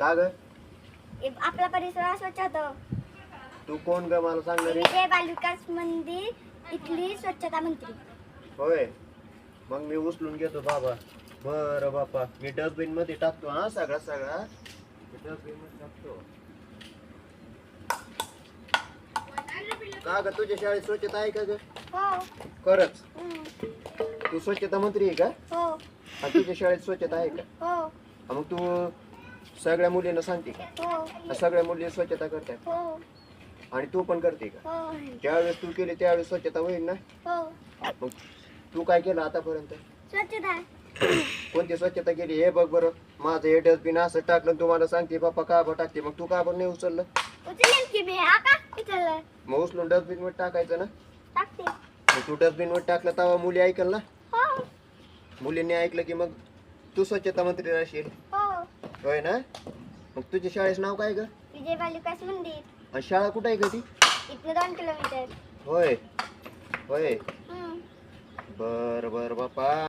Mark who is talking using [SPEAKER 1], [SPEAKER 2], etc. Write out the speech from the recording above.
[SPEAKER 1] का ग?
[SPEAKER 2] आपला परिसर स्वच्छ होतो.
[SPEAKER 1] तू कोण ग मला सांगणार?
[SPEAKER 2] विजय बालविकास मंदिर इथली स्वच्छता मंत्री.
[SPEAKER 1] होय. मग मी उचलून घेतो बाबा. बरं बापा मी डस्टबिनमध्ये टाकतो हा सगळा सगळा. डस्टबिनमध्ये टाकतो. का ग तुझ्या शाळेत स्वच्छता आहे का ग?
[SPEAKER 2] हो.
[SPEAKER 1] खरंच?
[SPEAKER 2] हम्म.
[SPEAKER 1] तू स्वच्छता मंत्री आहे का?
[SPEAKER 2] हो.
[SPEAKER 1] आणि तुझ्या शाळेत स्वच्छता आहे का?
[SPEAKER 2] हा,
[SPEAKER 1] मग तू सगळ्या मुलींना सांगते का?
[SPEAKER 2] हो.
[SPEAKER 1] सगळ्या मुली स्वच्छता करतात.
[SPEAKER 2] हो.
[SPEAKER 1] आणि तू पण करते का?
[SPEAKER 2] हो
[SPEAKER 1] ज्यावेळेस तू केली त्यावेळेस स्वच्छता होईल ना?
[SPEAKER 2] हो.
[SPEAKER 1] मग तू काय केलं आतापर्यंत?
[SPEAKER 2] स्वच्छता.
[SPEAKER 1] कोणती स्वच्छता केली? हे बघ बरं. माझं हे डस्टबिन असं टाकलं तुम्हाला सांगते बाप्पा का बरं टाकते? मग तू का बरं नाही उचललं? मग उचलून डस्टबिनमध्ये टाकायचं ना? मग तू डस्टबिनमध्ये टाकलं तेव्हा मुली ऐकल ना? मुलींनी ऐकलं की मग तू स्वच्छता मंत्री राहशील. होय ना? मग तुझ्या शाळेचं नाव काय ग?
[SPEAKER 2] विजय बालविकास मंदिर
[SPEAKER 1] आणि शाळा कुठं आहे का ती?
[SPEAKER 2] इथनं दोन किलोमीटर.
[SPEAKER 1] होय. होय.
[SPEAKER 2] हम्म.
[SPEAKER 1] बर बर बापा.